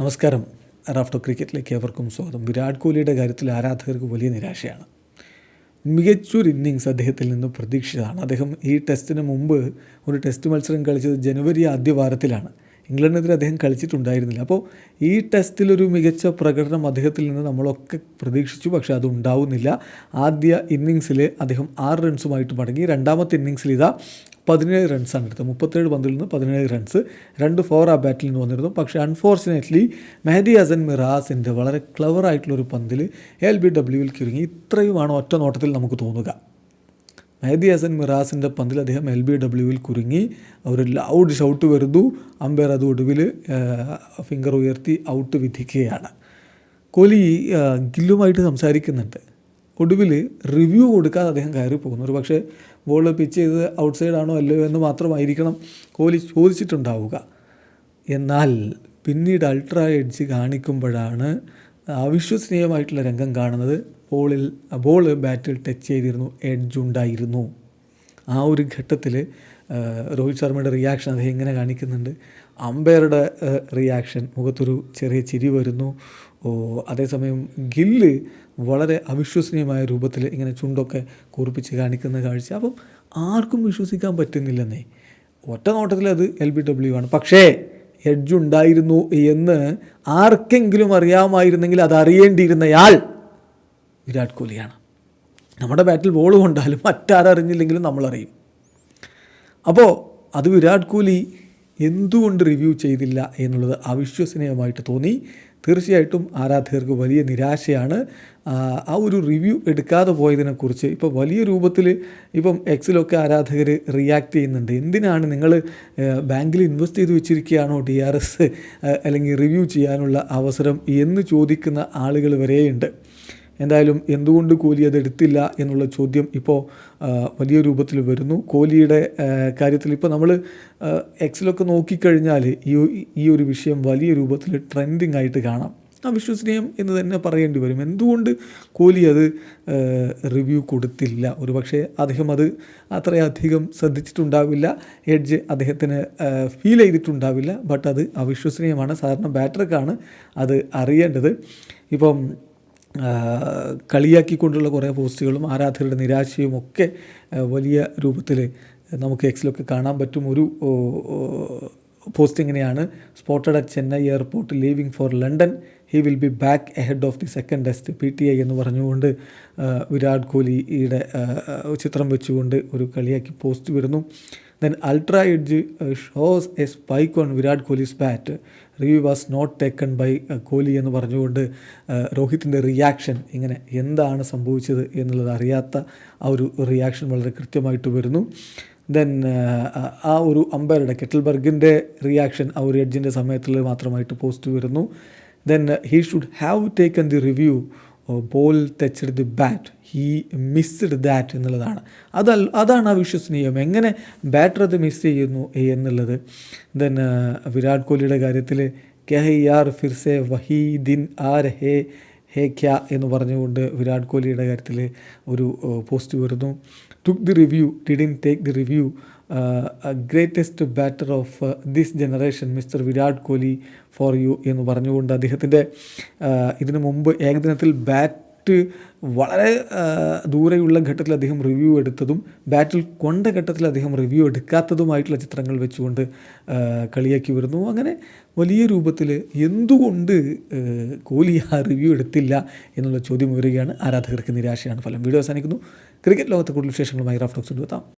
നമസ്കാരം. റാഫ്റ്റോ ക്രിക്കറ്റിലേക്ക് ഏവർക്കും സ്വാഗതം. വിരാട് കോഹ്ലിയുടെ കാര്യത്തിൽ ആരാധകർക്ക് വലിയ നിരാശയാണ്. മികച്ചൊരു ഇന്നിങ്സ് അദ്ദേഹത്തിൽ നിന്ന് പ്രതീക്ഷിച്ചതാണ്. അദ്ദേഹം ഈ ടെസ്റ്റിന് മുമ്പ് ഒരു ടെസ്റ്റ് മത്സരം കളിച്ചത് ജനുവരി ആദ്യ വാരത്തിലാണ്. ഇംഗ്ലണ്ടിനെതിരെ അദ്ദേഹം കളിച്ചിട്ടുണ്ടായിരുന്നില്ല. അപ്പോൾ ഈ ടെസ്റ്റിലൊരു മികച്ച പ്രകടനം അദ്ദേഹത്തിൽ നിന്ന് നമ്മളൊക്കെ പ്രതീക്ഷിച്ചു. പക്ഷേ അത് ഉണ്ടാവുന്നില്ല. ആദ്യ ഇന്നിങ്സിൽ അദ്ദേഹം ആറ് റൺസുമായിട്ട് മടങ്ങി. രണ്ടാമത്തെ ഇന്നിങ്സിൽ ഇതാ പതിനേഴ് റൺസാണ് എടുത്തത്. മുപ്പത്തേഴ് പന്തിൽ നിന്ന് പതിനേഴ് റൺസ്. രണ്ട് ഫോർ ആ ബാറ്റിൽ നിന്ന് വന്നിരുന്നു. പക്ഷേ അൺഫോർച്ചുനേറ്റ്ലി മെഹദി ഹസൻ മിറാസിന്റെ വളരെ ക്ലവറായിട്ടുള്ളൊരു പന്തിൽ എൽ ബി ഡബ്ല്യുവിൽ കിറങ്ങി ഇത്രയുമാണ് ഒറ്റ നോട്ടത്തിൽ നമുക്ക് തോന്നുക. മെഹദി ഹസൻ മിറാസിന്റെ പന്തിൽ അദ്ദേഹം എൽ ബി ഡബ്ല്യുവിൽ കുരുങ്ങി. ഒരു ലൗഡ് ഷൗട്ട് വരുന്നു. അമ്പയർ അത് ഒടുവിൽ ഫിംഗർ ഉയർത്തി ഔട്ട് വിധിക്കുകയാണ്. കോഹ്ലി ഗില്ലുമായിട്ട് സംസാരിക്കുന്നുണ്ട്. ഒടുവിൽ റിവ്യൂ കൊടുക്കാതെ അദ്ദേഹം കയറി പോകുന്നു ഒരു പക്ഷേ ബോൾ പിച്ച് ചെയ്ത് ഔട്ട് സൈഡ് ആണോ അല്ലയോ എന്ന് മാത്രമായിരിക്കണം കോഹ്ലി ചോദിച്ചിട്ടുണ്ടാവുക. എന്നാൽ പിന്നീട് അൾട്രാ എഡ്ജ് കാണിക്കുമ്പോഴാണ് അവിശ്വസനീയമായിട്ടുള്ള രംഗം കാണുന്നത്. ബോളിൽ ബോൾ ബാറ്റിൽ ടച്ച് ചെയ്തിരുന്നു എഡ്ജ് ഉണ്ടായിരുന്നു. ആ ഒരു ഘട്ടത്തിൽ രോഹിത് ശർമ്മയുടെ റിയാക്ഷൻ അദ്ദേഹം ഇങ്ങനെ കാണിക്കുന്നുണ്ട്. അമ്പയറുടെ റിയാക്ഷൻ മുഖത്തൊരു ചെറിയ ചിരി വരുന്നു. അതേസമയം ഗില്ല് വളരെ അവിശ്വസനീയമായ രൂപത്തിൽ ഇങ്ങനെ ചുണ്ടൊക്കെ കൂർപ്പിച്ച് കാണിക്കുന്ന കാഴ്ച. അപ്പം ആർക്കും വിശ്വസിക്കാൻ പറ്റുന്നില്ലെന്നേ. ഒറ്റ നോട്ടത്തിൽ അത് എൽ ബി ഡബ്ല്യു ആണ്. പക്ഷേ എഡ്ജ് ഉണ്ടായിരുന്നു എന്ന് ആർക്കെങ്കിലും അറിയാമായിരുന്നെങ്കിൽ അത് അറിയേണ്ടിയിരുന്നയാൾ വിരാട് കോഹ്ലിയാണ് നമ്മുടെ ബാറ്റിൽ ബോൾ കൊണ്ടാലും മറ്റാരറിഞ്ഞില്ലെങ്കിലും നമ്മളറിയും. അപ്പോൾ അത് വിരാട് കോഹ്ലി എന്തുകൊണ്ട് റിവ്യൂ ചെയ്തില്ല എന്നുള്ളത് അവിശ്വസനീയമായിട്ട് തോന്നി. തീർച്ചയായിട്ടും ആരാധകർക്ക് വലിയ നിരാശയാണ്. ആ, ഒരു റിവ്യൂ എടുക്കാതെ പോയതിനെക്കുറിച്ച് ഇപ്പോൾ വലിയ രൂപത്തിൽ ഇപ്പം എക്സിലൊക്കെ ആരാധകർ റിയാക്ട് ചെയ്യുന്നുണ്ട്. എന്തിനാണ് നിങ്ങൾ ബാങ്കിൽ ഇൻവെസ്റ്റ് ചെയ്ത് വെച്ചിരിക്കുകയാണോ ഡി ആർ എസ് അല്ലെങ്കിൽ റിവ്യൂ ചെയ്യാനുള്ള അവസരം എന്ന് ചോദിക്കുന്ന ആളുകൾ വരെയുണ്ട്. എന്തായാലും എന്തുകൊണ്ട് കോഹ്ലി അത് എടുത്തില്ല എന്നുള്ള ചോദ്യം ഇപ്പോൾ ആ, വലിയ രൂപത്തിൽ വരുന്നു. കോഹ്ലിയുടെ ആ, കാര്യത്തിൽ ഇപ്പോൾ നമ്മൾ എക്സിലൊക്കെ നോക്കിക്കഴിഞ്ഞാൽ ഈ ഈ ഒരു വിഷയം വലിയ രൂപത്തിൽ ട്രെൻഡിങ് ആയിട്ട് കാണാം. അവിശ്വസനീയം എന്ന് തന്നെ പറയേണ്ടി വരും. എന്തുകൊണ്ട് കോഹ്ലി അത് റിവ്യൂ കൊടുത്തില്ല? ഒരു പക്ഷേ അദ്ദേഹം അത് അത്രയധികം ശ്രദ്ധിച്ചിട്ടുണ്ടാവില്ല. എഡ്ജ് അദ്ദേഹത്തിന് ഫീൽ ചെയ്തിട്ടുണ്ടാവില്ല. ബട്ട് അത് അവിശ്വസനീയമാണ്. സാധാരണ ബാറ്റർക്കാണ് അത് അറിയേണ്ടത്. ഇപ്പം ആ, കളിയാക്കിക്കൊണ്ടുള്ള കുറേ പോസ്റ്റുകളും ആരാധകരുടെ നിരാശയും ഒക്കെ വലിയ രൂപത്തിൽ നമുക്ക് എക്സിലൊക്കെ കാണാൻ പറ്റും. ഒരു പോസ്റ്റ് ഇങ്ങനെയാണ്. Spotted at Chennai airport leaving for London he will be back ahead of the second test P T I എന്ന് പറഞ്ഞുകൊണ്ട് വിരാട് കോഹ്ലിയുടെ ചിത്രം വെച്ചുകൊണ്ട് ഒരു കളിയാക്കി പോസ്റ്റ് വരുന്നു. Then ultra edge shows a spike on Virat Kohli's bat review was not taken by Kohli എന്ന് പറഞ്ഞുകൊണ്ട് രോഹിത്തിന്റെ റിയാക്ഷൻ ഇങ്ങനെ എന്താണ് സംഭവിച്ചത് എന്നുള്ളത് അറിയാത്ത ആ ഒരു റിയാക്ഷൻ വളരെ കൃത്യമായിട്ട് വരുന്നു. ദെൻ ആ ഒരു അമ്പയറുടെ കെറ്റിൽബർഗിന്റെ റിയാക്ഷൻ ആ ഒരു എഡ്ജിന്റെ സമയത്തിൽ മാത്രമായിട്ട് പോസ്റ്റ് വരുന്നു. Then he should have taken the review ball touched the bat he missed that എന്നുള്ളതാണ്. അതല്ല അതാണ് വിശ്വസനീയം. എങ്ങനെ ബാറ്റർ അത് മിസ് ചെയ്യുന്നു എന്നുള്ളത്? ദെൻ വിരാട് കോഹ്ലിയുടെ കാര്യത്തിൽ കെ യാർ ഫിർസെ വഹീ ദിൻ ആർ ഹേ ഹേ ക്യാ? എന്ന് പറഞ്ഞുകൊണ്ട് വിരാട് കോഹ്ലിയുടെ കാര്യത്തിൽ ഒരു പോസ്റ്റ് വരുന്നു. Took review, didn't take the review. Uh, greatest batter of this generation mister Virat Kohli for you എന്ന് പറഞ്ഞുകൊണ്ട് അദ്ദേഹത്തിന്റെ ഇതിനു മുമ്പ് ഏകദിനത്തിൽ ബാറ്റ് വളരെ ദൂരെയുള്ള ഘട്ടത്തിൽ അദ്ദേഹം റിവ്യൂ എടുത്തതും ബാറ്റിൽ കൊണ്ട ഘട്ടത്തിൽ അദ്ദേഹം റിവ്യൂ എടുക്കാത്തതുമായിട്ടുള്ള ചിത്രങ്ങൾ വെച്ചുകൊണ്ട് കളിയാക്കി വരുന്നു. അങ്ങനെ വലിയ രൂപത്തിൽ എന്തുകൊണ്ട് കോഹ്ലി ആ റിവ്യൂ എടുത്തില്ല എന്നുള്ള ചോദ്യം ഉയരുകയാണ്. ആരാധകർക്ക് നിരാശയാണ് ഫലം. വീഡിയോ അവസാനിക്കുന്നു. ക്രിക്കറ്റ് ലോകത്തെ കൂടുതൽ വിശേഷങ്ങളുമായി റാഫ്റ്റോക്സ് കൊണ്ടുവെത്താം.